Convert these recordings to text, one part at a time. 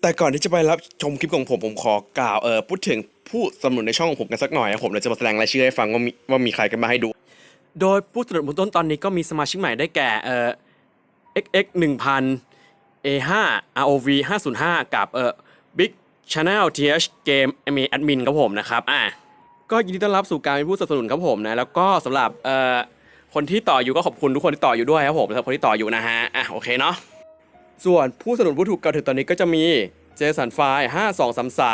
แต่ก่อนที่จะไปรับชมคลิปของผมผมขอกล่าวเออพูดถึงผู้สนับสนุนในช่องของผมกันสักหน่อยนะผมเลยจะมาแสดงรายชื่อให้ฟังว่ามีว่ามีใครกันมาให้ดู โดยผู้สนับสนุนต้นตอนนี้ก็มีสมาชิกใหม่ได้แก่เอ่อ XX 1000 A5 ROV 505 กับเอ่อ Big Channel TH Game m แอดมินครับผมนะครับอะก็ยินดีต้อนรับสู่การเป็นผู้สนับสนุนครับผมนะแล้วก็สำหรับเอ่อคนที่ต่ออยู่ก็ขอบคุณทุกคนที่ต่ออยู่ด้วยครับผมสำหรับคนที่ต่ออยู่นะฮะอะโอเคเนาะ ส่วนผู้สนับสนุนผู้ถูกกล่าวถึงตอนนี้ก็จะมีเจสันไฟ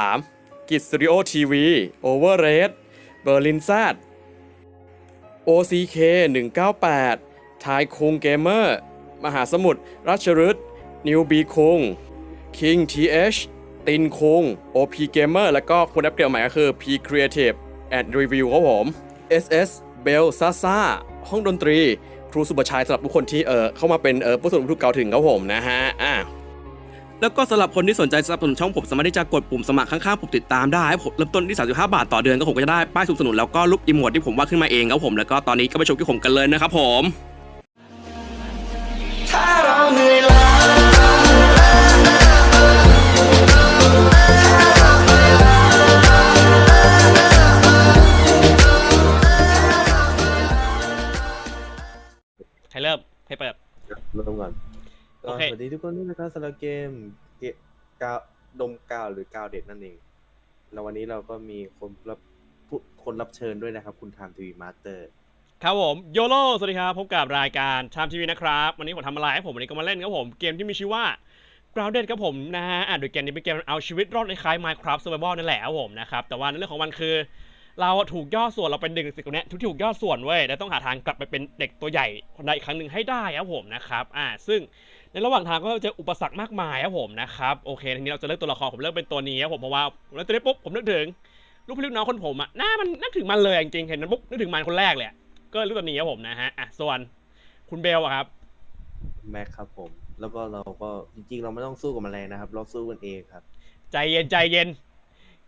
5233กิจสตูดิโอทีวีโอเวอร์เรดเบอร์ลินแซด OCK 198ทายคุงเกมเมอร์ มหาสมุทรราชรุตนิวบีคุง King TH ตินคุง OP Gamer แล้วก็คนอัปเกรดใหม่ก็คือ P Creative and Review ครับผม SS Bell Sasa ห้องดนตรี ครูสุบชัยสำหรับทุกคนที่เออเข้ามาเป็นเออผู้สนับสนุนเก่าถึงครับผมนะฮะอะแล้วก็สำหรับคนที่สนใจสนับสนุนช่องผมสามารถที่จะกดปุ่มสมัครข้างๆปุ่มติดตามได้ผมเริ่มต้นที่ 35 บาทต่อเดือนก็ผมก็จะได้ป้ายสนับสนุนแล้วก็รูปอีโมดที่ผมวาดขึ้นมาเองครับผมแล้วก็ตอนนี้ก็ไปชมที่ผมกันเลยนะครับผมถ้าเราเหนื่อย เริ่มให้เปิด เริ่มก่อนก็โอเค สวัสดีทุกคนด้วยนะครับสำหรับเกมเกมกาวดมกาวหรือกาวเด็ดนั่นเอง แล้ววันนี้เราก็มีคนรับผู้คนรับเชิญด้วยนะครับ คุณไทม์ทีวีมาสเตอร์ ครับผมโยโ o สวัสดีครับพบกับรายการชามทีวีนะครับ วันนี้ผมทำอะไรให้ผมวันนี้ก็มาเล่นครับผมเกมที่มีชื่อว่า Grounded ครับผมนะฮะอะโดยเกมนี้เป็นเกมเอาชีวิตรอดในคล้าย Minecraft Survival นั่นแหละครับผมนะครับแต่ว่าในเรื่องของมันคือ เราถูกย่อส่วนเราเป็นเด็กสิ่งตรงเนี้ยทุกที่ถูกย่อส่วนเว้ยและต้องหาทางกลับไปเป็นเด็กตัวใหญ่คนใดอีกครั้งหนึ่งให้ได้ครับผมนะครับอ่าซึ่งในระหว่างทางก็เจออุปสรรคมากมายครับผมนะครับโอเคทีนี้เราจะเลือกตัวละครผมเลือกเป็นตัวนี้ครับผมเพราะว่าผมเลือกตัวนี้ปุ๊บผมนึกถึงลูกพี่ลูกน้องคนผมอะหน้ามันนึกถึงมันเลยจริงๆเห็นมันปุ๊บนึกถึงมันคนแรกเลยอะก็รู้ตัวนี้ครับผมนะฮะอะส่วนคุณเบลอะครับแม็กครับผม แล้วก็เราก็จริงๆ เราไม่ต้องสู้กับแมลงนะครับ เราสู้กันเองครับ ใจเย็นใจเย็น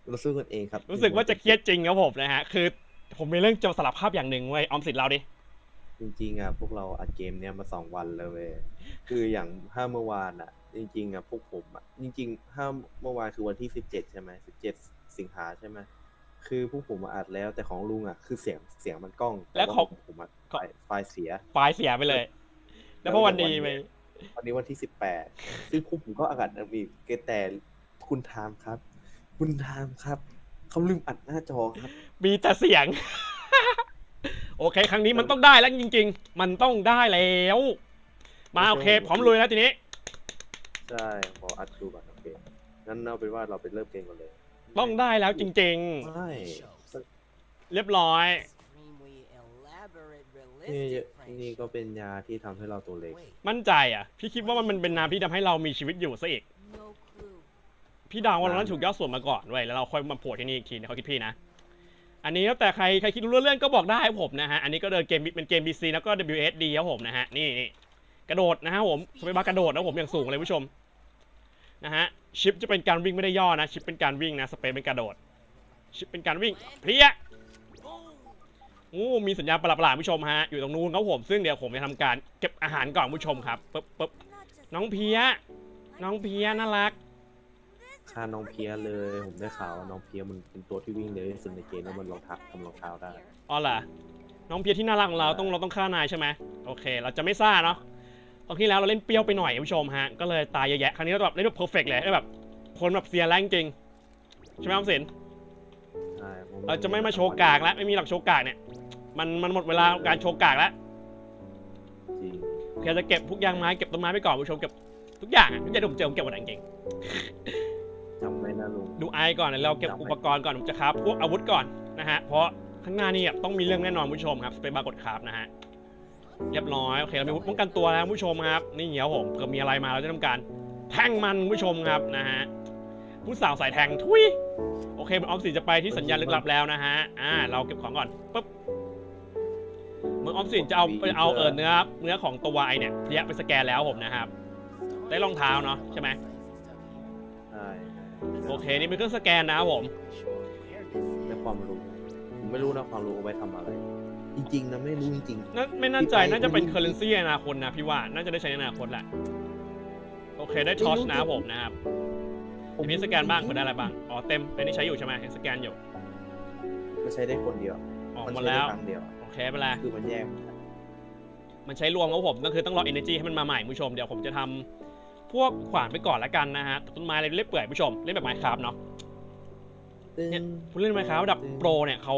เราสู้กันเองครับ รู้สึกว่าจะเครียดจริงครับผมนะฮะ คือผมมีเรื่องจะสารภาพอย่างหนึ่งเว้ยออมสิทธิ์เราดิ จริงๆอะพวกเราอัดเกมเนี้ยมาสองวันแล้วเว้ยคืออย่างห้าเมื่อวานอะ จริงๆอะพวกผมอะจริงๆห้าเมื่อวานคือวันที่สิบเจ็ดใช่ไหมสิบเจ็ดสิงหาใช่ไหมคือพวกผมอะอัดแล้วแต่ของลุงอะคือเสียงเสียงมันกล้องต่าผมอะไฟล์ไฟล์เสียไฟล์เสียไปเลย แล้วพอวันดีไปวันนี้วันที่สิบแปดซึ่งพวกผมก็อากาศมีแต่คุณไทม์ครับ คุณไทม์ครับ เขาลืมอัดหน้าจอครับ มีแต่เสียง โอเค ครั้งนี้มันต้องได้แล้วจริง ๆ มันต้องได้แล้ว มาโอเคพร้อมลุยแล้วทีนี้ ใช่ขออัดดูก่อนโอเคงั้นเอาเป็นว่าเราไปเริ่มเกมกันเลย ต้องได้แล้วจริงไม่ๆเรียบร้อยนี่นี่ก็เป็นยาที่ทำให้เราตัวเล็ก มั่นใจอะ พี่คิดว่ามันเป็นน้ำที่ทำให้เรามีชีวิตอยู่ซะอีก พี่เดาว่าเราต้องถูกย่อส่วนมาก่อนเว้ยแล้วเราค่อยมาโผล่ที่นี่อีกทีนะเขาคิดพี่นะ อันนี้แล้วแต่ใครใครคิดรู้เรื่องก็บอกได้ครับผมนะฮะ อันนี้ก็เดินเกมเป็นเกม BC แล้วก็ WSD ครับผมนะฮะ นี่นี่กระโดดนะฮะผมสเปซบาร์กระโดดนะผมอย่างสูงเลยผู้ชมนะฮะ ชิปจะเป็นการวิ่งไม่ได้ย่อนะ ชิปเป็นการวิ่งนะ สเปซเป็นกระโดด ชิปเป็นการวิ่งเพลียโอ้มีสัญญาณประหลาดๆผู้ชมฮะ อยู่ตรงนู้นครับผม ซึ่งเดี๋ยวผมจะทำการเก็บอาหารก่อนผู้ชมครับปึ๊บปึ๊บน้องเพีย น้องเพียน่ารัก ฆ่าน้องเพียเลย ผมได้ข่าวว่าน้องเพียมันเป็นตัวที่วิ่งเร็วที่สุดในเกมแล้วมันรองเท้าทำรองเท้าได้ อ๋อเหรอน้องเพียที่น่ารักของเราต้องเราต้องฆ่านายใช่ไหมโอเค เราจะไม่ซ่าเนาะตอนที่แล้วเราเล่นเปรี้ยวไปหน่อยคุณผู้ชมฮะก็เลยตายเยอะแยะครั้งนี้เราแบบเล่นแบบเพอร์เฟกเลยได้แบบคนแบบเสียแรงจริงใช่ไหมออมสินใช่ผเราจะไม่มาโชว์กากแล้วไม่มีหลักโชว์กากเนี่ยมันมันหมดเวลาการโชว์กากแล้วจริงโอเคจะเก็บพวกยางไม้เก็บต้นไม้ไปก่อนผู้ชมเก็บทุกอย่างอะทุกอย่างที่ผมเจอผมเก็บหมดจริง ดูไอก่อนแล้วเราเก็บอุปกรณ์ก่อนผมจะคราฟพวกอาวุธก่อนนะฮะเพราะข้างหน้านี่แบบต้องมีเรื่องแน่นอนผู้ชมครับสเปซบาร์กดคราฟนะฮะเรียบร้อยโอเคเรามีอาวุธป้องกันตัวแล้วผู้ชมครับ นี่เหี่ยวผมเกิดมีอะไรมาเราจะทำการแทงมันผู้ชมครับนะฮะผู้สาวสายแทงทุยโอเคมันออมสินจะไปที่สัญญาณลึกลับแล้วนะฮะอ่าเราเก็บของก่อนปุ๊บเหมือนออมสินจะเอาไปเอาเออเนื้อเนื้อของตัวไอเนี่ยเรียกไปสแกนแล้วผมนะครับ ได้รองเท้าเนาะใช่ไหมใช่โอ เคนี่เป็นเครื่องสแกนนะครับผมได้ความรู้ผมไม่รู้นะความรู้เอาไว้ทำอะไร จริงๆนะไม่รู้จริงน่าไม่แน่ใจที่ไปน่าจะเป็นไม่รู้เคอร์เรนซีอนาคตนะพี่ว่าน่าจะได้ใช้ในอนาคตแหละ โอเคได้ทอชนะครับผมนะครับเดี๋ยวพี่สแกนบ้างเผื่อได้อะไรบ้าง อ๋อเต็มอันนี้ใช้อยู่ใช่ไหมยังสแกนอยู่มันใช้ได้คนเดียวออกมัหมดใช้แล้ได้ว ครั้งเดียว โอเคไปละคือมันแยกมันใช้รวมครับผมก็คือต้องรอ energy ให้มันมาใหม่คุณผู้ชม เดี๋ยวผมจะทำ พวกขวานไปก่อนละกันนะฮะต้นไม้อะไรเรื่อยเปื่อยคุณผู้ชมเล่นแบบไมค์ครับเนาะตึ้งเนี่ยผู้เล่นไมค์ครับระดับโปรเนี่ยเขา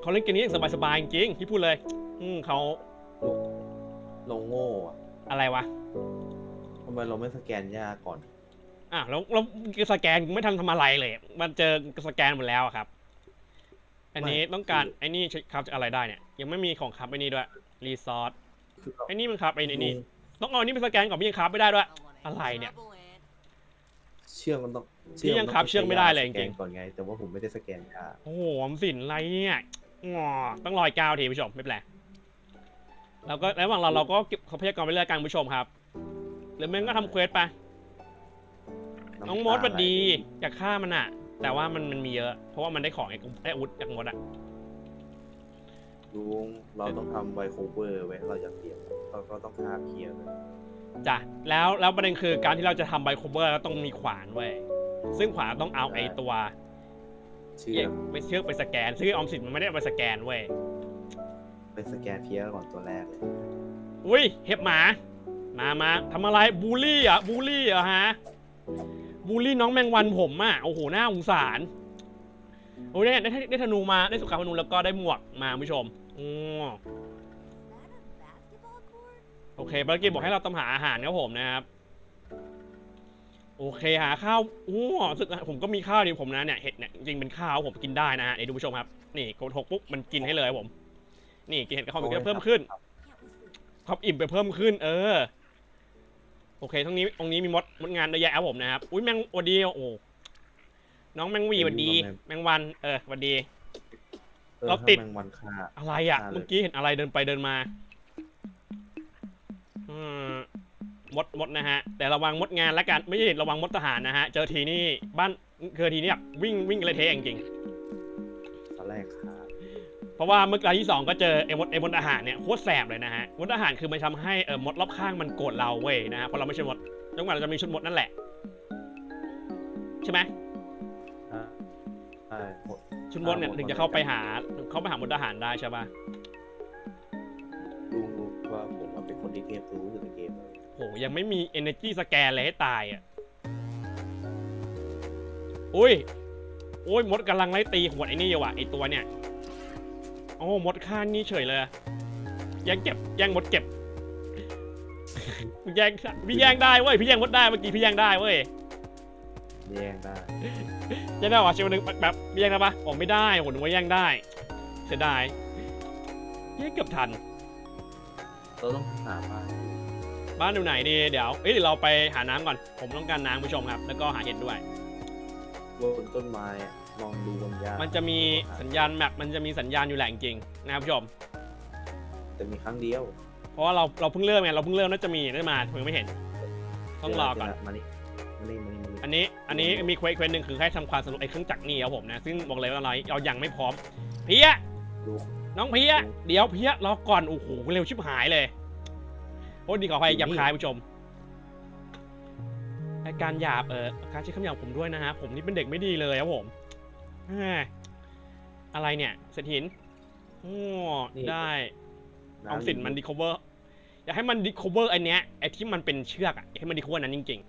เขาเล่นเกมนี้อย่างสบายๆจริงๆที่พูดเลย อืมเขาลงโง่อะอะไรวะทำไมเราไม่สแกนยาก่อนอะแล้วแล้วสแกนไม่ทันทำอะไรเลย มันเจอสแกนหมดแล้วอะครับ อันนี้ต้องการไอ้นี่ครับจะอะไรได้เนี่ย ยังไม่มีของครับไอ้นี่ด้วยรีซอสคือเราไอ้นี่มันครับไอ้นี่นี่ต้องเอาอันนี้ไปสแกนก่อนพี่ยังครับไม่ได้ด้วย อะไรเนี่ย เชื่องมันต้องนี่ยังครับเชื่องไม่ได้เลยจริงๆ สแกนก่อนไง แต่ว่าผมไม่ได้สแกนยาโอ้โหออมสินอะไรเนี่ยงอต้องรอยก้าวทีผู้ชมไม่เป็นไรแล้วก็ระหว่างเราเราก็เก็บทรัพยากรไปเรื่อยๆกันผู้ชมครับหรือไม่งั้นก็ทำเควสไป น้องมดำตามันดีไหลอยากฆ่ามันอะแต่ว่ามันมันมีเยอะ เพราะว่ามันได้ของไอ้ได้อาวุธจากมดอะลุงเราต้องทำไวโคเวอร์ไว้เราจะเตรียมเราก็ต้องฆ่าเคลียร์เลย จ้ะแล้วแล้วประเด็นคือการที่เราจะทำไบโคเบอร์เราต้องมีขวานเว้ยซึ่งขวานต้องเอาไอ้ตัวเชื่เชืออกไปเชือกไปสแกน ซึ่งออมสินมันไม่ได้เอาไปสแกนเว้ยไปสแกนเพียก่อนตัวแรกเลยอุ้ยเห็บหมา มามาทำอะไรบูลลี่เหรอะบูลลี่เหรอฮะบูลลี่น้องแมงวันผมอะโอ้โหน่าสงสารโอ้ยได้ได้ได้ธนูมาได้สุขาธนูแล้วก็ได้หมวกมาคุณผู้ชมอือ โอเคภารกิจบอกให้เราตามหาอาหารครับผมนะครับ โอเคหาข้าวโอ้รู้สึกผมก็มีข้าวดีผมนะเนี่ยเห็ดเนี่ยจริงๆเป็นข้าวผมกินได้นะฮะเดี๋ยวดูผู้ชมครับ นี่กดหกปุ๊บมันกินให้เลยครับผม นี่กินเห็ดกับข้าวมันก็เพิ่มขึ้นความอิ่มไปเพิ่มขึ้น เออ โอเคตรงนี้ตรงนี้มีมดมดงานเยอะแยะครับผมนะครับอุ้ยแมงหวัดดีโอ้น้องแมงวีหวัดดี แมงวัน เออหวัดดีออเราติดถ้แมงวันฆ่าอะไรอะได้เลยเมื่อกี้เห็นอะไรเดินไปเดินมาอื มมดมดนะฮะ แต่ระวังมดงานแล้วกันไม่ใช่ระวังมดทหารนะฮะ เจอทีนี่บ้านเจอทีนี่แบบวิ่งวิ่งเลยเทะจริงตอนแรกฆ่าๆเพราะว่าเมื่อรายที่สองก็เจอไอ้มดไอ้มดอาหารเนี่ยโคตรแสบเลยนะฮะมดอาหารคือมันทำให้เออมดรอบข้างมันโกรธเราเว้ยนะฮะเพราะเราไม่ใช่มดจนกว่าเราจะมีชุดมดนั่นแหละ ใช่ไหมอ่าใช่หมดชุดมดเนี่ยอ่าหมดถึงจะเข้าไปหาเข้าไปหามดทหารได้ใช่ปะ เป็นคนที่เทพรู้อยู่ในเกมเลยโหยังไม่มี energy สแกนเลยให้ตายอะ อุ้ย โอ้ยมดกำลังไล่ตีหัวไอ้นี่อยู่ว่ะไอ้ตัวเนี่ย โอ้มดฆ่านี่เฉยเลยแย่งเก็บแย่งมดเก็บแย่งพี่แย่งได้เว้ยพี่แย่งมดได้เมื่อกี้พี่แย่งได้เว้ยแย่งได้แย่งได้วะเชลนึงแบบพี่แย่งได้ปะผมไม่ได้ผมนึกว่าแย่งได้ เสียดายแย่งเกือบทัน เราต้องหาบ้านบ้านอยู่ไหนดีเดี๋ยวเอ้ยเดี๋ยวเราไปหาน้ำก่อน ผมต้องการน้ำผู้ชมครับ แล้วก็หาเห็ดด้วย บนต้นไม้อะลองดูบนหญ้ามันจะมีสัญญาณแมปมันจะมีสัญญาณอยู่แหละจริงๆนะครับผู้ชม แต่มีครั้งเดียวเพราะว่าเราเราเพิ่งเริ่มไงเราเพิ่งเริ่มน่าจะมีน่าจะมาผมยังไม่เห็น ต้องรอก่อนมานี่มานี่มานี่มานี่อันนี้อันนี้มีเควสเควสหนึ่งคือให้ทำความสนุกไอ้เครื่องจักรนี่ครับผมนะ ซึ่งบอกเลยว่าเราเรายังไม่พร้อม เพียดู น้องเพียเดี๋ยวเพียรอก่อน โอ้โหเร็วชิบหายเลยโอ้ดีขออภัยหยับคายผู้ชมรายการหยาบเออการใช้คำหยาบผมด้วยนะฮะ ผมนี่เป็นเด็กไม่ดีเลยครับผมแหมอะไรเนี่ยเศรษฐหินโอ้ได้ออมสินมันดีคเวอร์อยากให้มันดีคเวอร์อันเนี้ยไอที่มันเป็นเชือกอะอยากให้มันดีคเวอร์นั้นจริง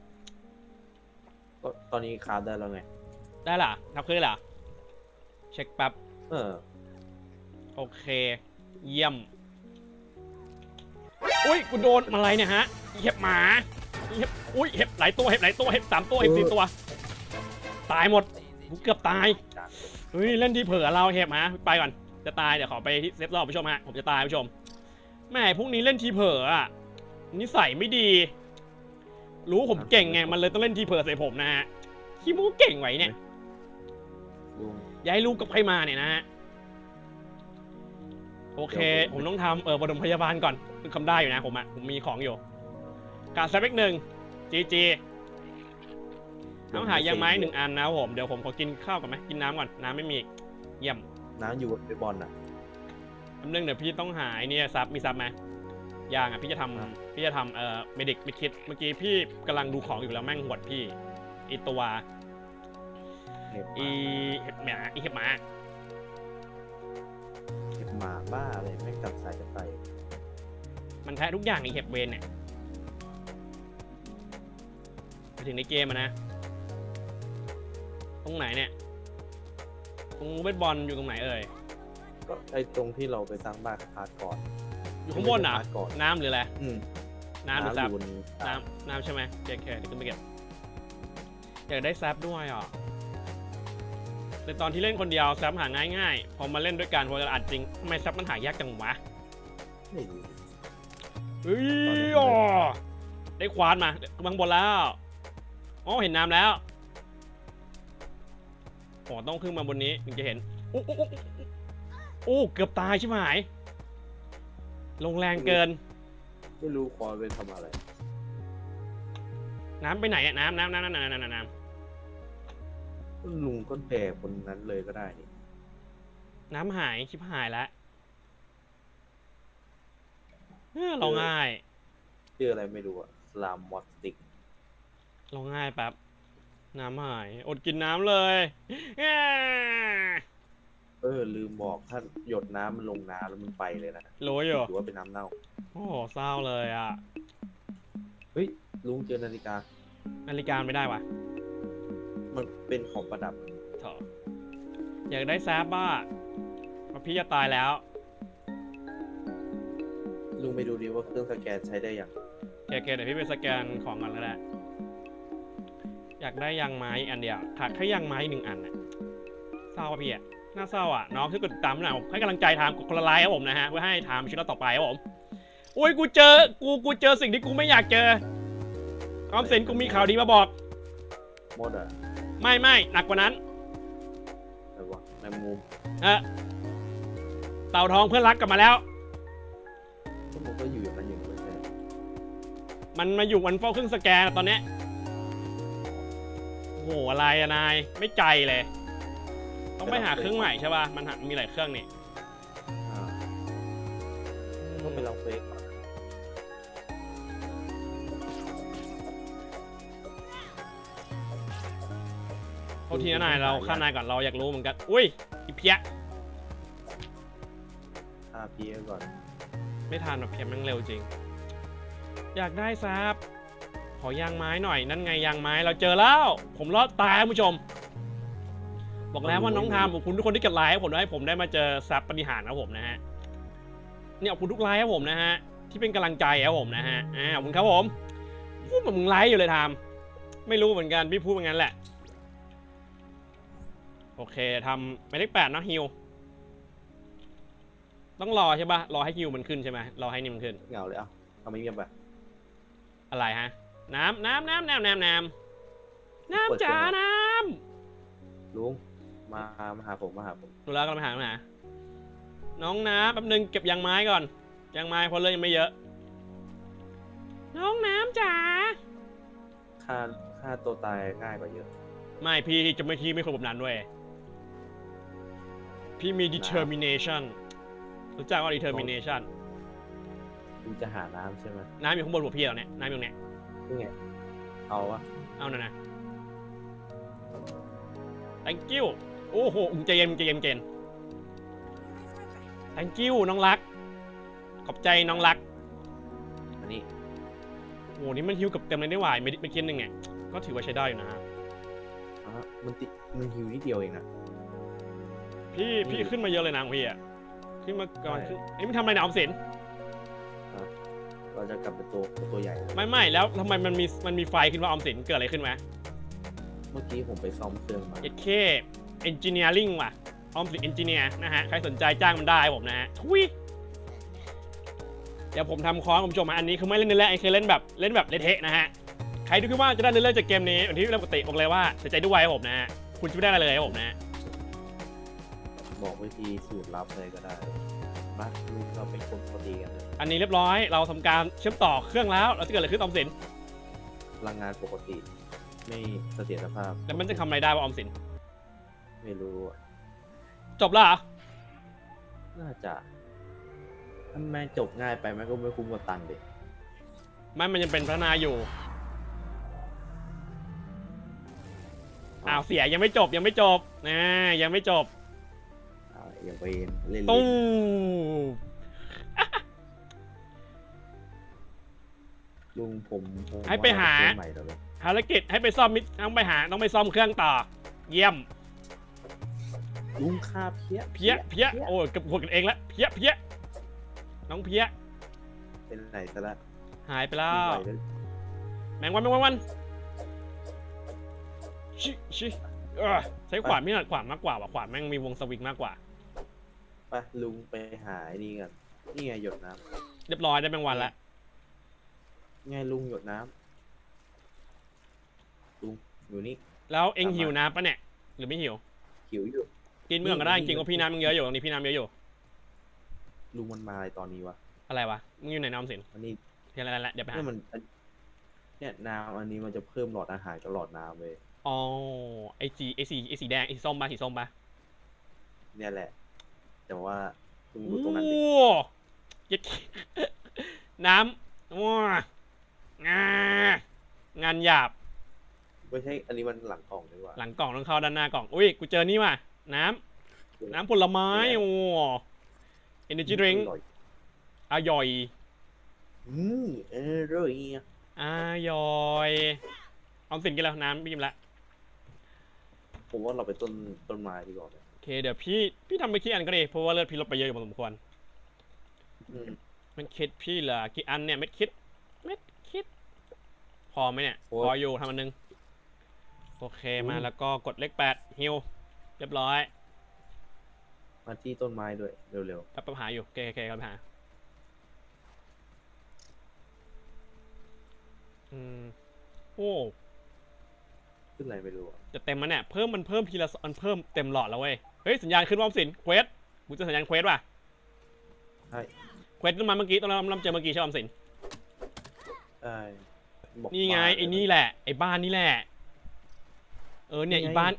ก็ตอนนี้คราฟได้แล้วไงๆได้เหรอนับเคยเหรอเช็คแป๊บเออ โอเค เยี่ยม อุ้ยกูโดนอะไรเนี่ยฮะ เห็บหมา เห็บ อุ้ย เห็บหลายตัว เห็บหลายตัว เห็บสามตัว เห็บสี่ตัว ตายหมดกูเกือบตาย เฮ้ย เล่นที่เผลอเราเห็บหมาไปก่อน จะตาย เดี๋ยวขอไปที่เซฟรอบผู้ชมฮะ ผมจะตายผู้ชม แม่พวกนี้เล่นทีเผลออะนิสัยไม่ดี รู้ผมเก่งไง มันเลยต้องเล่นทีเผลอใส่ผมนะฮะขี้มูเก่งไว้เนี่ย ลุง อย่าให้ลูกกับใครมาเนี่ยนะฮะ โอเคเดี๋ยวผผมมต้องทำเออปฐมพยาบาลก่อนคือคำได้อยู่นะผมอะผมมีของอยู่ การสเปคหนึ่งจีจีต้องหายังไม้หนึ่งอันนะครับผม เดี๋ยวผมขอกินข้าวก่อนไหมกินน้ำก่อน น้ำไม่มีอีกเยี่ยม น้ำอยู่บนบอลอะคำนึงเดี๋ยวพี่ต้องหาไอ้เนี่ยซับมีซับไหมยางอะพี่จะทครับำพี่จะทำเอ่อเมดิกมิดคิดเมื่อกี้พี่กำลังดูของอยู่แล้วแม่งหวดพี่ไอตัวเห็บหอีมาเห็บหมาอีเห็บหมาเห็ บหมาบ้าอะไรไม่งกัดสายจะไปมันแพ้ทุกอย่างไอเห็บเวนเนี่ยไปถึงในเกมอะนะ ตรงไหนเนี่ย ตรงเวทบอลอยู่ตรงไหนเอ่ย ก็ไอตรงที่เราไปสร้างบ้านพาร์ทก่อนอยู่ข้างบนเหรอ พาร์ทก่อนน้ำหรืออะไร อืมน้ำหรือซับ ยู่บนน้ำน้ำใช่ไหมโอเคโอเคเดี๋ยวขึ้นไปเก็บอยากได้ซับด้วยอะ แต่ตอนที่เล่นคนเดียวซับหาง่ายๆพอมาเล่นด้วยกันพอจะอัดจริงทำไมซับมันหายากจังวะไม่รู้เฮ้ตอนนี้ยมันอ๋อได้ควานมาขึ้นมาข้างบนแล้วอ๋อเห็นน้ำแล้วโอ้ต้องขึ้นมาบนนี้ถึงจะเห็นโอ้โอ้โอ้โอ้เกือบตายใช่ไหมลงแรงเกินไม่รู้คอยไปทำอะไร น้ำไปไหนอะน้ำน้ำน้ำน้ำน้ำน้ำน้ ลุงก็แดกคนนั้นเลยก็ได้นี่ำน้ำหายชิบหายแล้วเอ้อเราง่ายชื่ออะไรไม่รู้อะสลามมอสติกเราง่ายแป๊บน้ำหาย อดกินน้ำเลยแง่เออ ลืมบอกถ้าหยดน้ำมันลงน้ำแล้วมันไปเลยนะโรยเหรอถือว่าเป็นน้ำเน่า โอ้โหเศร้าเลยอะ เฮ้ย ลุงเจอนาฬิกา นาฬิกาไม่ได้ว่ะ มันเป็นของประดับเถอะอยากได้แซบบ้าเพราะพี่จะตายแล้ว ลุงไปดูดิว่าเครื่องสแกนใช้ได้ยังโอเคๆเดี๋ยวพี่ไปสแกนของก่อนก็ได้อยากได้ยางไม้อันเดียวขาดแค่ยางไม้หนึ่งอันน่ะเศร้าป่ะพี่อะน่าเศร้าอะน้องคือกดติดตามหน่อยผมให้กำลังใจทามกดคนละไลค์ครับผมนะฮะเพื่อให้ทามชีวิตเราต่อไปครับผมอุ้ยกูเจอกูกูเจอสิ่งที่กูไม่อยากเจอออมสินกูมีข่าวดีมาบอก หมดอะ ไม่ไม่หนักกว่านั้นอะไรวะแมงมุมเออเต่าทองเพื่อนรักกลับมาแล้วก็มันก็อยู่อย่างนั้นอยู่ไม่ใช่มันมาอยู่วันเฝ้าเครื่องสแกนอะตอนเนี้ยโอ้โหอะไรอะนาย ไม่ใจเลย ต้องไปหาเครื่องใหม่ใช่ป่ะ มันหามีหลายเครื่องนี่ อ่าต้องไปลองเฟซก่ โทษทีนะนายเราฆ่านายก่อนเราอยากรู้เหมือนกัน อุ้ยอีเพี้ยอาพีก่อน ไม่ทันแบบเพี้ยแมันเร็วจริง อยากได้ซับขอยางไม้หน่อย นั่นไงยางไม้เราเจอแล้ว ผมรอดตายคุณผู้ชม บอกแล้วว่าน้องทามขอบคุณทุกคนที่กดไลค์ให้ผมด้วยให้ผมได้มาเจอซับปฏิหารย์ครับผมนะฮะเนี่ยขอบคุณทุกไลค์ครับผมนะฮะที่เป็นกำลังใจครับผมนะฮะอ่าขอบคุณครับผมพูดเหมือนมึงไลค์อยู่เลยทามไม่รู้เหมือนกันพี่พูดอย่างนั้นแหละ โอเคทำหมายเลขแปดเนาะฮิวต้องรอใช่ปะรอให้ฮิวมันขึ้นใช่ไหมรอให้นี่มันขึ้นเหงาเลยเอ้าทำไมเงียบไปอะไรฮะ น้ำน้ำน้ำน้ำน้ำน้ำน้ำจ๋าน้ลุงมามาหาผมมาหาผมำดูแล้วกำลังไปหาหาน้องน้ำแป๊บนึงเก็บยางไม้ก่อนยางไม้เพราะเรื่องยังไม่เยอะ น้องน้ำจ๋าฆ่าฆ่าตัวตายง่ายกว่าเยอะ ไม่พี่จะไม่ที่ไม่คนแบบนั้นด้วย พี่มี determination รู้จักว่า determination ลุงจะหาน้ำใช่ไหมน้ำอยู่ข้างบนหัวพี่เราเนี่ยน้ำอยู่เนี่ยนี่ไงเอาวะเอาหน่อยนะ thank you โอ้โหมึงใจเย็นมึงใจเย็นใจเย็น thank you น้องรัก ขอบใจน้องรัก อันนี้โอ้โหนี่มันฮิวกับเต็มเลยได้หวายไม่ได้ไม่คิดหนึ่งไงก็ถือว่าใช้ได้อยู่นะฮะ อะมันติมันหิวนิดเดียวเองนะ พี่พี่ขึ้นมาเยอะเลยนะของพี่อะขึ้นมาก่อนใช่ขึ้นเอ้ยมันทำอะไรนะออมสินเราจะกลับเป็นตัวตัวใหญ่เลยไม่ไม่แล้วทำไมมันมีมันมีไฟขึ้นว่าออมสินเกิดอะไรขึ้นไหมเมื่อกี้ผมไปซ่อมเครื่องมาเอ็ดเคเอนจิเนียริงว่ะออมสินเอนจิเนียร์นะฮะใครสนใจจ้างมันได้ผมนะฮะทุยเดี๋ยวผมทำคอร์สผมชมมาอันนี้คือไม่เล่นเนื้อเรื่องไอ้คือเล่นแบบเล่นแบบเละเทะนะฮะใครที่คิดว่าจะได้เนื้อเรื่องจากเกมนี้อย่างที่เราปกติบอกเลยว่าเสียใจด้วยครับผมนะฮะคุณจะไม่ได้อะไรเลยครับผมนะฮะ บอกวิธีสูตรลับเลยก็ได้มาลุงเราเป็นคนปกติกันเลยอันนี้เรียบร้อย เราทำการเชื่อมต่อเครื่องแล้วเราจะเกิดอะไรขึ้นออมสินพลังงานปกติ ไม่เสถียรภาพ แล้วมันจะทำอะไรได้วะออมสิน ไม่รู้อะจบแล้วเหรอน่าจะถ้าแม่งจบง่ายไปแม่งก็ไม่คุ้มกับตังค์ดิไม่มันยังเป็นพัฒนาอยู่ อ้าวเสียยังไม่จบยังไม่จบนะยังไม่จบ อ่าอย่าเวนเล่นตุ้ลิ้งนลุงผมผมให้ไปหา ว่เกมใหม่แล้วเลยภารกิจให้ไปซ่อมมิต้องไปหาต้องไปซ่อมเครื่องต่อ เยี่ยม ลุงฆ่าเพี้ยเพี้ยเพี้ยโอ้ยกับหัวกันเองละเพี้ยเพี้ยน้องเพี้ยเป็นไหนซะละหายไปแล้วลุงปล่อยเลยแมงวันแมงวันแมงวันชิชิเออใช้ขวานไม่หนัดขวานมากกว่าว่ะขวานแม่งมีวงสวิงมากกว่า ไปลุงไปหาไอ้นี่กันนี่ไงหยดน้เรียบร้อยได้แมงวันแล้วำไงลุงหยดน้ำลุงอยู่นี่แล้วเอ็งทำไมหิวน้ำปะเนี่ยหรือไม่หิว หิวอยู่ กินเมื่อก่อนก็ได้จนี่ริงๆว่าพี่น้ำยังเยอะอยู่ตรงนี้พี่น้ำเยอะอยู่ลุงมันมาอะไรตอนนี้วะอะไรวะมึงอยู่ไหนน้อมสินอันนี้เพียงอะไรแล้วเดี๋ยวไปหาเนี่ยมันเนี่ยน้ำอันนี้มันจะเพิ่มหลอดอาหารกับหลอดน้ำเลยอ๋อไอสีไอสีไอสีแดงไอสีส้มปะสีส้มปะเนี่ยแหละ แต่ว่าลุงโอ้ดูตรงนั้นดิเย็ดน้ำว้างางานหยาบไม่ใช่อันนี้มันหลังกล่องดีกว่าหลังกล่องต้องเข้าด้านหน้ากล่องอุ้ยกูเจอนี่ว่ะน้ำน้ำผลไม้โอ้ energy drink อร่อยอร่อยอืมเออร่อยอะอร่อยออมสินกินแล้วน้ำพี่กินแล้วผมว่าเราไปต้นต้นไม้ดีกว่าเนี่ยโอ เคเดี๋ยวพี่พี่ทำไปกี่อันก็ดีเพราะว่าเลือดพี่ลดไปเยอะอยู่พอสมควรอืมเม็ดคิดพี่เหลือกี่อันเนี่ยเม็ดคิด เม็ดคิด พอไหมเนี่ยโอ้พออยู่ทำอันนึง โอเคมาอืมแล้วก็กดเลขแปดฮิวเรียบร้อย มาที่ต้นไม้ด้วยเร็วแป๊บแป๊บหาอยู่โอเคโอเคครับหาอืมโอ้ๆขึ้นอะไรไม่รู้อะจะเต็มมันเนี่ยเพิ่มมันเพิ่มทีละอันเพิ่มเต็มหลอดแล้วเว้ยเฮ้ยสัญญาณขึ้นว่าออมสินเควสกูเจะสัญญาณเควสป่ะใช่ เควสต้นไม้เมื่อกี้ตอนเราเราเจอเมื่อกี้ใช่ไหมออมสินใช่บอกนี่ไงบ้าไอ้นี่แหละไอ้บ้านนี่แหละ เออเนี่ยนี่ไอ้ไงบ้าน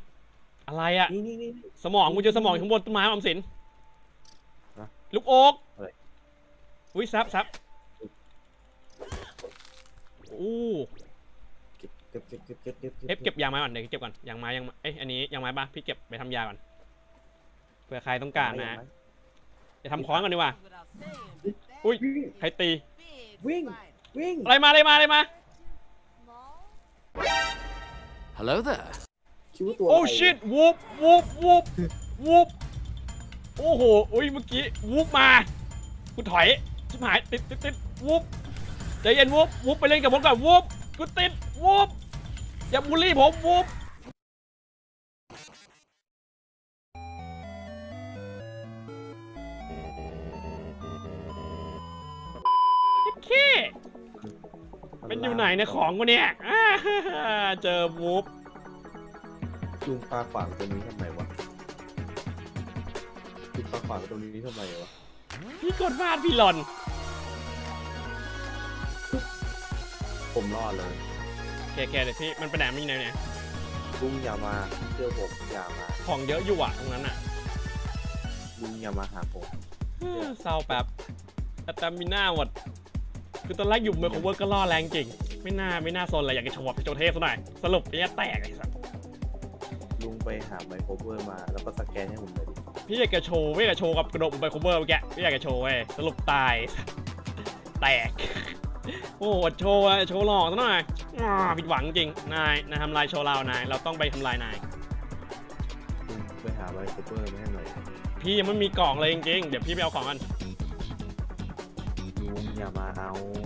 อะไรอะนี่นี่นี่ สมองกูเจอสมองอยู่ข้างบนต้นไม้ออมสินฮะลูกโอ๊กอะไร อุ้ยซับซับอู้เก็บเก็บเก็บเก็บเก็บเก็บเอฟเก็บยางไม้ก่อนเดี๋ยวเก็บก่อนยางไม้ยางไม้เอ้ยอันนี้ยางไม้ปะพี่เก็บไปทำยาก่อน เผื่อใครต้องการนะจะทำค้อนก่อนดีกว่า อุ้ยวิ่งใครตี วิ่ง วิ่ง อะไรมาอะไรมาอะไรมา Hello there คิดว่าตัวโอ้อะไรชิตวูบวูบวูบวูบโอ้โหอุ้ยเมื่อกี้วูบมากูถอยชิบหายติดติดติดวูบใจเย็นวูบวูบไปเล่นกับผมก่อนวูบกูติดวูบอย่าบูลลี่ผมวูบ มันอยู่ไหนในยของกูเนี่ยอ่าเจอวูบลุงปลาขวางตรงนี้ทำไมวะลุงปลาขวางตรงนี้ทำไมวะพี่กดวาดพี่หล่อน ผมรอดเลยเคเคเดี๋ยวพี่มันไปไหนมันอยู่ไหนเนี่ย ลุงอย่ามาเชื่อผมอย่ามาของเยอะอยู่อะตรงนั้นอะลุงอย่ามาหาผมเฮ้อเศร้าแป๊บแต่ตามิน่าหมด คือตอนแรกอยู่เมอร์คเวอร์ก็ล่อแรงจริง ไม่น่าไม่น่าโซนเลยอยากจะโชว์โจเทพซะหน่อย สรุปไอ้เนี่ยแตกไอ้สัสลุงไปหาไมโครเวอร์มาแล้วก็สแกนให้ผมเลยดิพี่อยากจะโชว์ไม่อยากจะโชว์กับกระโดดไปคเวอร์เมื่อกี้พี่อยากจะโชว์เว้ยสรุปตายแตก โอ้อดโชว์อะโชว์หลอกซะหน่อยอ้าผิดหวังจริงนายนายทำลายโชว์เรานายเราต้องไปทำลายนาย ลุงไปหาไมโครเวอร์มาให้หน่อยพี่ยังไม่มีกล่องเลยจริงๆเดี๋ยวพี่ไปเอาของกันลุงอย่ามาเอาสาม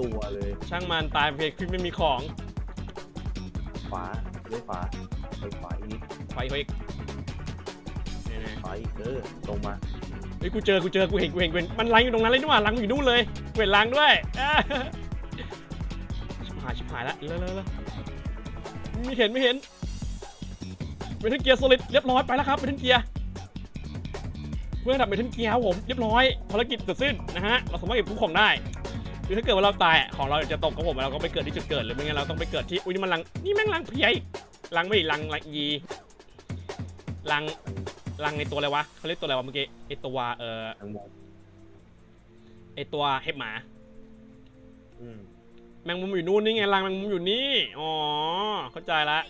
ตัวเลย ช่างมันตายเพพี่ไม่มีของขวาเลี้ยวขวาไปขวาอีกนิดไปเขาอีกเนี่ยขวาอีกเออตรงมาๆเฮ้ยกูเจอกูเจอกูเห็นกูเห็นกูเห็นมันลังอยู่ตรงนั้นเลยนี่หว่าลังอยู่นู่นเลยกูเห็นลังด้วยอ่าชิบหายชิบหายละเร็วเร็วเร็วไม่เห็นไม่เห็นเมทัลเกียร์โซลิดเรียบร้อยไปแล้วครับเมทัลเกียร์เพื่อนดับเมทัลเกียร์ครับผมเรียบร้อยภารกิจเสร็จสิ้นนะฮะเราสามารถเก็บทุกของได้ือถ้าเกิดว่าเราตายของเราจะตกกับผมเราก็ไปเกิดที่จุดเกิดหรือไม่งั้นเราต้องไปเกิดที่อุ้ยนี่มันลังนี่แม่งลังเพียอีกรังไม่ลังลังยีลังลังในตัวอะไรวะเขาเรียกตัวอะไรวะเมื่อกี้ไอตัวเออไอตัวเห็บหมาแมงมุมอยู่นู่นนี่ไงลังแมงมุมอยู่นี่ อ๋อ เข้าใจละ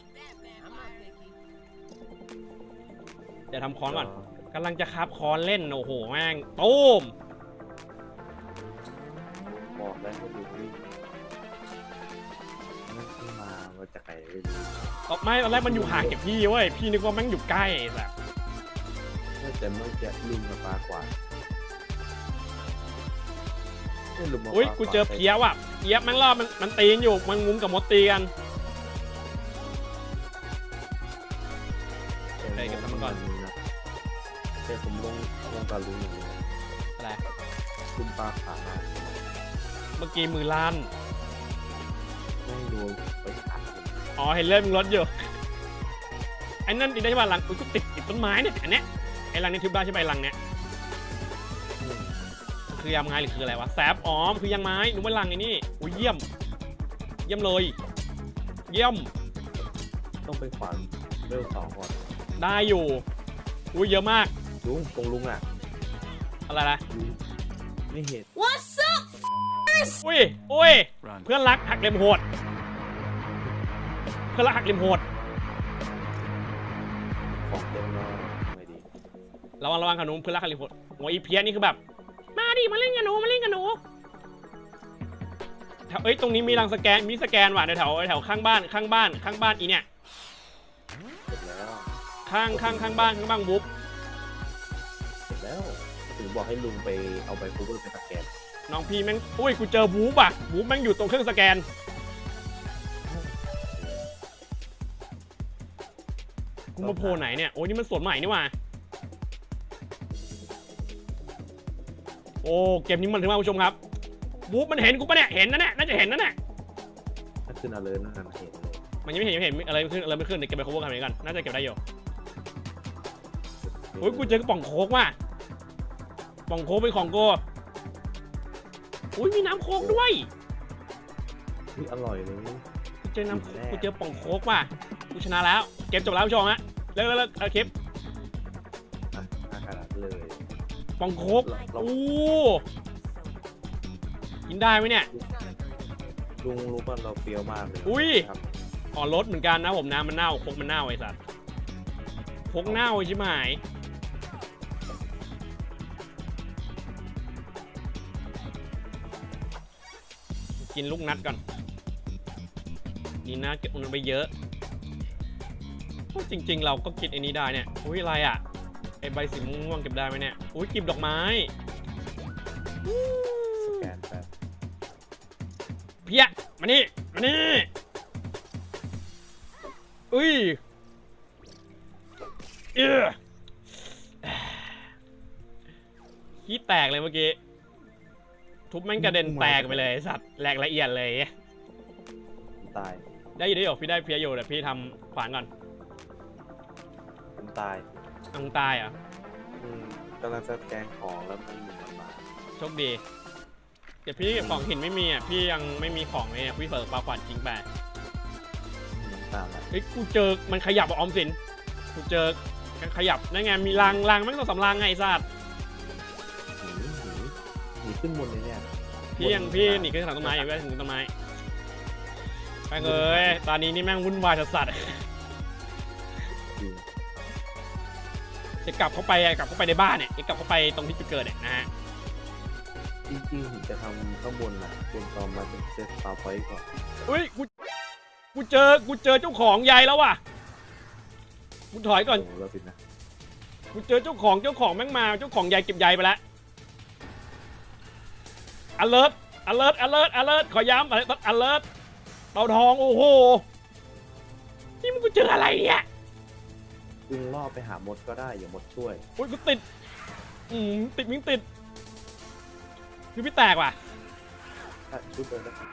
เดี๋ยวทำคอนก่อนกำลังจะคับคอนเล่น โอ้โห แม่งตูม แล้วให้ลุงวิ่งนั่นขึ้นมามาจากไหนไม่รู้ตอนไม่ตอนแรกมันอยู่ห่างจากพี่เว้ยพี่นึกว่าแม่งอยู่ใกล้ไอ้สัสน่าจะเมื่อกี้ลุงมาปลากว่าไม่ลุงมาอุ้ยปลากูเจอเพี้ยว่ะเพี้ยแม่งรอบมันมันตีกันอยู่มันงุ้มกับมดตีกันแต่เฮ้ยเก็บน้ำมันก่อนะแต่ผมลงลงกับลุงอย่างนี้อะไรลุงปลาขามา เมื่อกี้มือลั่นไม่รู้ไปขาดอ๋อเห็นเลือดมึงลดอยู่ไอ้นั่นติดได้ใช่ป่ะรังอุ้ยกูติดติดต้นไม้เนี่ยอันเนี้ยไอ้รังนี้ทิพได้ใช่ไหมรังเนี้ยคือยางไม้หรือคืออะไรวะแซบอ๋อมันคือยางไม้นึกว่ารังไอ้นี่อุ้ยเยี่ยม เยี่ยมเลย เยี่ยม ต้องไปขวานเร็วสองก่อนได้อยู่อุ้ยเยอะมากลุงตรงลุงอะอะไรนะลุงไม่เห็น อุ้ยอุ้ยเพื่อนรักหักเหลี่ยมโหด เพื่อนรักหักเหลี่ยมโหด ของเต็มแล้วไม่ดีระวังระวังขนุนเพื่อนรักหักเหลี่ยมโหดโอ้ยอีเพี้ยนี่คือแบบ มาดิมาเล่นกับหนูมาเล่นกับหนูแถวเอ้ยตรงนี้มีรังสแกนมีสแกนว่ะแถวแถวแถวข้างบ้านข้างบ้าน ข้างบ้านอีเนี่ยเสร็จแล้วข้างข้างข้างบ้านข้างบ้านบุ๊บเสร็จแล้วถึงบอกให้ลุงไปเอาใบคูเปอร์ไปสแกน น้องพี่แม่งอุ้ยกูเจอบู๊บอะบู๊บแม่งอยู่ตรงเครื่องสแกน กูมาโผล่ไหนเนี่ย โอ้ยนี่มันสวนใหม่นี่หว่าโอ้เกมนี้มันถึงมากคุณผู้ชมครับบู๊บมันเห็นกูปะเนี่ย เห็นนะเนี่ยน่าจะเห็นนะเนี่ยถ้าขึ้นอาเลยนั่นนะเห็นเลยมันยังไม่เห็นยังไม่เห็นอะไรไม่ขึ้นอะไรไม่ขึ้นเดี๋ยวเก็บไป cover กันไหนกันน่าจะเก็บได้อยู่โอ้ยกูเจอกระป๋องโค้กว่ะป่องโค้กเป็นของกู อุ้ยมีน้ำโค้กด้วยอุ๊ยอร่อยเลย กูเจอน้กินแน่ำกูเจอป่องโค้กว่ะกูชนะแล้วเกมจบแล้วผู้ชมฮะเลิกเลิกเลิกเอาคลิปอะน่าขนาดเลย ป่องโค้กเราเราโอ้กินได้ไหมเนี่ย ลุงรู้ป่ะเราเฟี้ยวมากเลยอุ้ยครับอ๋อรสเหมือนกันนะผมน้ำมันเน่าโค้กมันเน่าไอ้สัสโค้กเน่าใช่ไหม กินลูกนัดก่อน นี่นะเก็บมันไปเยอะโอ้จริง ๆ เราก็กินไอ้นี้ได้เนี่ย อุ้ยอะไรอะ ไอใบสีม่วงๆเก็บได้ไหมเนี่ย อุ้ยกลีบดอกไม้สแกนไปเพี้ยมานี่ มานี่ อุ้ย เออขี้แตกเลยเมื่อกี้ ทุบแม่งกระเด็นแตกไปเลยไอ้สัตว์แหลกละเอียดเลยผมตายได้อยู่ได้อยู่พี่ได้เพี้ยอยู่แต่พี่ทำขวานก่อนผมตายเอังตายเหรอะอืมกำลังสแกนของแล้วมันมีมันมาโชคดีเดี๋ยวพี่เก็บของหินไม่มีอะพี่ยังไม่มีของเลยอะพี่เปิดปลาขวานจริงไปอืมตามละเฮ้ยกูเจอมันขยับอะออมสินกูเจอขยับนั่นไงมีรังรังแม่งต้องสำรังไงไอ้สัตว์หนีหนีหนี ขึ้นบนเลยเนี่ยพี่ยังพี่หนีขึ้นทางต้นไม้อยู่ไม่ถึงต้นไม้ไปเลยตอนนี้นี่แม่งวุ่นวายสัสๆจริงจะกลับเข้าไปอะกลับเข้าไปในบ้านเนี่ยจะกลับเข้าไปตรงที่จุดเกิดเนี่ยนะฮะจริงๆผมจะทำข้างบนน่ะบนตอมมาเป็นเซตสตาร์ไฟก่อนอุ้ยกูกูเจอกูเจอเจ้าของใหญ่แล้วว่ะกูถอยก่อนโอ้โหแล้วสินะกูเจอเจ้าของเจ้าของแม่งมาเจ้าของใหญ่เก็บใหญ่ไปแล้ว alert alert alert alert ขอย้ำ alert alert เต่าทองโอ้โห นี่มันกูเจออะไรเนี่ยลุงล่อไปหามดก็ได้อย่ามดช่วยอุ้ยกูติด อืมติดมิงติดคือพี่แตกว่ะ ถ้าชุดเดินแล้วครับ